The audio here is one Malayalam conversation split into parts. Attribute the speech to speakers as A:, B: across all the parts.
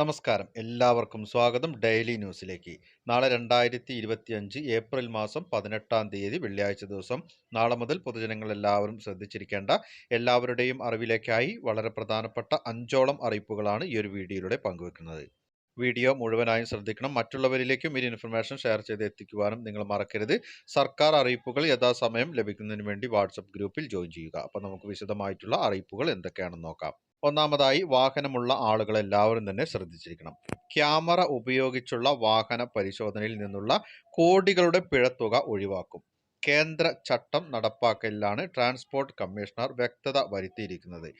A: നമസ്കാരം. എല്ലാവർക്കും സ്വാഗതം ഡെയിലി ന്യൂസിലേക്ക്. നാളെ രണ്ടായിരത്തി ഇരുപത്തി അഞ്ച് ഏപ്രിൽ മാസം പതിനെട്ടാം തീയതി വെള്ളിയാഴ്ച ദിവസം. നാളെ മുതൽ പൊതുജനങ്ങൾ എല്ലാവരും ശ്രദ്ധിച്ചിരിക്കേണ്ട എല്ലാവരുടെയും അറിവിലേക്കായി വളരെ പ്രധാനപ്പെട്ട അഞ്ചോളം അറിയിപ്പുകളാണ് ഈ ഒരു വീഡിയോയിലൂടെ പങ്കുവെക്കുന്നത്. വീഡിയോ മുഴുവനായും ശ്രദ്ധിക്കണം. മറ്റുള്ളവരിലേക്കും ഈ ഇൻഫർമേഷൻ ഷെയർ ചെയ്ത് എത്തിക്കുവാനും നിങ്ങൾ മറക്കരുത്. സർക്കാർ അറിയിപ്പുകൾ യഥാസമയം ലഭിക്കുന്നതിന് വേണ്ടി വാട്സപ്പ് ഗ്രൂപ്പിൽ ജോയിൻ ചെയ്യുക. അപ്പോൾ നമുക്ക് വിശദമായിട്ടുള്ള അറിയിപ്പുകൾ എന്തൊക്കെയാണെന്ന് നോക്കാം. ഒന്നാമതായി വാഹനമുള്ള ആളുകൾ എല്ലാവരും തന്നെ ശ്രദ്ധിച്ചിരിക്കണം. ക്യാമറ ഉപയോഗിച്ചുള്ള വാഹന പരിശോധനയിൽ നിന്നുള്ള കോടികളുടെ പിഴത്തുക ഒഴിവാക്കും. കേന്ദ്ര ചട്ടം നടപ്പാക്കലിലാണ് ട്രാൻസ്പോർട്ട് കമ്മീഷണർ വ്യക്തത വരുത്തിയിരിക്കുന്നത്.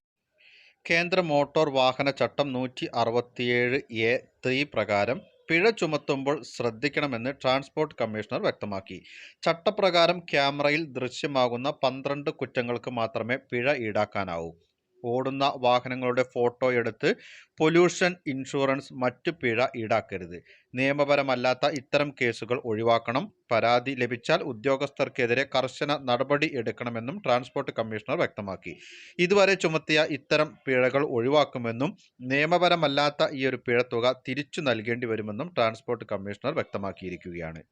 A: കേന്ദ്ര മോട്ടോർ വാഹന ചട്ടം നൂറ്റി അറുപത്തിയേഴ് എ ത്രീ പ്രകാരം പിഴ ചുമത്തുമ്പോൾ ശ്രദ്ധിക്കണമെന്ന് ട്രാൻസ്പോർട്ട് കമ്മീഷണർ വ്യക്തമാക്കി. ചട്ടപ്രകാരം ക്യാമറയിൽ ദൃശ്യമാകുന്ന പന്ത്രണ്ട് കുറ്റങ്ങൾക്ക് മാത്രമേ പിഴ ഈടാക്കാനാവൂ. ഓടുന്ന വാഹനങ്ങളുടെ ഫോട്ടോ എടുത്ത് പൊല്യൂഷൻ ഇൻഷുറൻസ് മറ്റു പിഴ ഈടാക്കരുത്. നിയമപരമല്ലാത്ത ഇത്തരം കേസുകൾ ഒഴിവാക്കണം. പരാതി ലഭിച്ചാൽ ഉദ്യോഗസ്ഥർക്കെതിരെ കർശന നടപടി എടുക്കണമെന്നും ട്രാൻസ്പോർട്ട് കമ്മീഷണർ വ്യക്തമാക്കി. ഇതുവരെ ചുമത്തിയ ഇത്തരം പിഴകൾ ഒഴിവാക്കുമെന്നും നിയമപരമല്ലാത്ത ഈ ഒരു പിഴത്തുക തിരിച്ചു നൽകേണ്ടി വരുമെന്നും ട്രാൻസ്പോർട്ട് കമ്മീഷണർ വ്യക്തമാക്കിയിരിക്കുകയാണ്.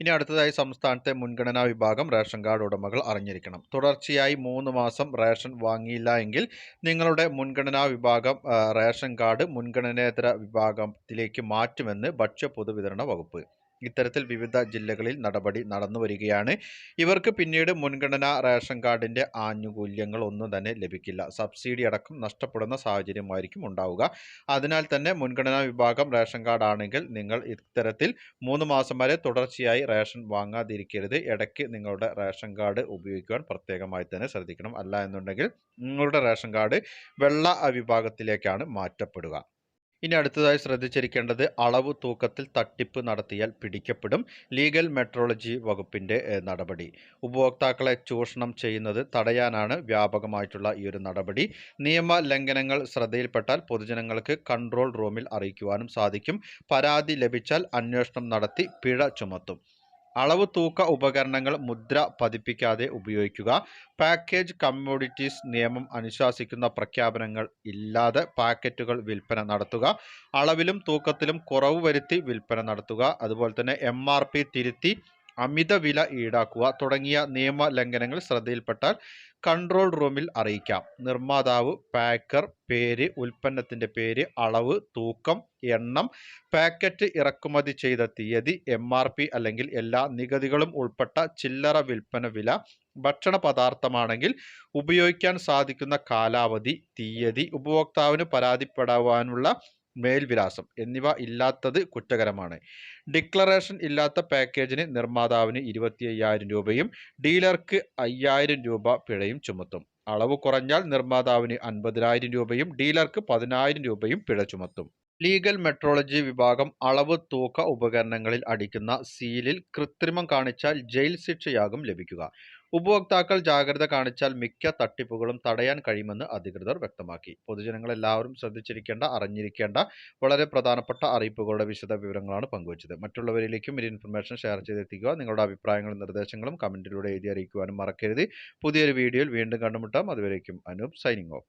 A: ഇനി അടുത്തതായി സംസ്ഥാനത്തെ മുൻഗണനാ വിഭാഗം റേഷൻ കാർഡ് ഉടമകൾ അറിഞ്ഞിരിക്കണം. തുടർച്ചയായി മൂന്ന് മാസം റേഷൻ വാങ്ങിയില്ല എങ്കിൽ നിങ്ങളുടെ മുൻഗണനാ വിഭാഗം റേഷൻ കാർഡ് മുൻഗണനേതര വിഭാഗത്തിലേക്ക് മാറ്റുമെന്ന് ഭക്ഷ്യ പൊതുവിതരണ വകുപ്പ് ഇത്തരത്തിൽ വിവിധ ജില്ലകളിൽ നടപടി നടന്നു വരികയാണ്. ഇവർക്ക് പിന്നീട് മുൻഗണനാ റേഷൻ കാർഡിന്റെ ആനുകൂല്യങ്ങൾ ഒന്നും തന്നെ ലഭിക്കില്ല. സബ്സിഡി അടക്കം നഷ്ടപ്പെടുന്ന സാഹചര്യമായിരിക്കും ഉണ്ടാവുക. അതിനാൽ തന്നെ മുൻഗണനാ വിഭാഗം റേഷൻ കാർഡ് ആണെങ്കിൽ നിങ്ങൾ ഇത്തരത്തിൽ മൂന്ന് മാസം വരെ തുടർച്ചയായി റേഷൻ വാങ്ങാതിരിക്കരുത്. ഇടയ്ക്ക് നിങ്ങളുടെ റേഷൻ കാർഡ് ഉപയോഗിക്കുവാൻ പ്രത്യേകമായി തന്നെ ശ്രദ്ധിക്കണം. അല്ല എന്നുണ്ടെങ്കിൽ നിങ്ങളുടെ റേഷൻ കാർഡ് വെള്ള വിഭാഗത്തിലേക്കാണ് മാറ്റപ്പെടുക. ഇനി അടുത്തതായി ശ്രദ്ധിച്ചിരിക്കേണ്ടത് അളവ് തൂക്കത്തിൽ തട്ടിപ്പ് നടത്തിയാൽ പിടിക്കപ്പെടും. ലീഗൽ മെട്രോളജി വകുപ്പിന്റെ നടപടി. ഉപഭോക്താക്കളെ ചൂഷണം ചെയ്യുന്നത് തടയാനാണ് വ്യാപകമായിട്ടുള്ള ഈ ഒരു നടപടി. നിയമ ലംഘനങ്ങൾ ശ്രദ്ധയിൽപ്പെട്ടാൽ പൊതുജനങ്ങൾക്ക് കൺട്രോൾ റൂമിൽ അറിയിക്കുവാനും സാധിക്കും. പരാതി ലഭിച്ചാൽ അന്വേഷണം നടത്തി പിഴ ചുമത്തും. അളവ് തൂക്ക ഉപകരണങ്ങൾ മുദ്ര പതിപ്പിക്കാതെ ഉപയോഗിക്കുക. പാക്കേജ് കമ്മോഡിറ്റീസ് നിയമം അനുശാസിക്കുന്ന പ്രഖ്യാപനങ്ങൾ ഇല്ലാതെ പാക്കറ്റുകൾ വിൽപ്പന നടത്തുക. അളവിലും തൂക്കത്തിലും കുറവ് വരുത്തി വിൽപ്പന നടത്തുക. അതുപോലെ തന്നെ എം തിരുത്തി അമിത വില ഈടാക്കുക തുടങ്ങിയ നിയമ ലംഘനങ്ങൾ ശ്രദ്ധയിൽപ്പെട്ടാൽ കൺട്രോൾ റൂമിൽ അറിയിക്കാം. നിർമ്മാതാവ് പാക്കർ പേര് ഉൽപ്പന്നത്തിന്റെ പേര് അളവ് തൂക്കം എണ്ണം പാക്കറ്റ് ഇറക്കുമതി ചെയ്ത തീയതി എം അല്ലെങ്കിൽ എല്ലാ നികുതികളും ഉൾപ്പെട്ട ചില്ലറ വിൽപ്പന വില ഭക്ഷണ പദാർത്ഥമാണെങ്കിൽ ഉപയോഗിക്കാൻ സാധിക്കുന്ന കാലാവധി തീയതി ഉപഭോക്താവിന് പരാതിപ്പെടാനുള്ള മേൽവിലാസം എന്നിവ ഇല്ലാത്തത് കുറ്റകരമാണ്. ഡിക്ലറേഷൻ ഇല്ലാത്ത പാക്കേജിന് നിർമ്മാതാവിന് ഇരുപത്തി അയ്യായിരം രൂപയും ഡീലർക്ക് അയ്യായിരം രൂപ പിഴയും ചുമത്തും. അളവ് കുറഞ്ഞാൽ നിർമ്മാതാവിന് അൻപതിനായിരം രൂപയും ഡീലർക്ക് പതിനായിരം രൂപയും പിഴ ചുമത്തും. ലീഗൽ മെട്രോളജി വിഭാഗം അളവ് തൂക്ക ഉപകരണങ്ങളിൽ അടിക്കുന്ന സീലിൽ കൃത്രിമം കാണിച്ചാൽ ജയിൽ ശിക്ഷയാകും ലഭിക്കുക. ഉപഭോക്താക്കൾ ജാഗ്രത കാണിച്ചാൽ മിക്ക തട്ടിപ്പുകളും തടയാൻ കഴിയുമെന്ന് അധികൃതർ വ്യക്തമാക്കി. പൊതുജനങ്ങൾ എല്ലാവരും ശ്രദ്ധിച്ചിരിക്കേണ്ട അറിഞ്ഞിരിക്കേണ്ട വളരെ പ്രധാനപ്പെട്ട അറിയിപ്പുകളുടെ വിശദ വിവരങ്ങളാണ് പങ്കുവച്ചത്. മറ്റുള്ളവരിലേക്കും ഈ ഇൻഫർമേഷൻ ഷെയർ ചെയ്തെത്തിക്കുക നിങ്ങളുടെ അഭിപ്രായങ്ങളും നിർദ്ദേശങ്ങളും കമന്റിലൂടെ എഴുതി അറിയിക്കുവാനും മറക്കരുത്. പുതിയൊരു വീഡിയോയിൽ വീണ്ടും കണ്ടുമുട്ടാം. അതുവരേക്കും അനൂപ് സൈനിങ് ഓഫ്.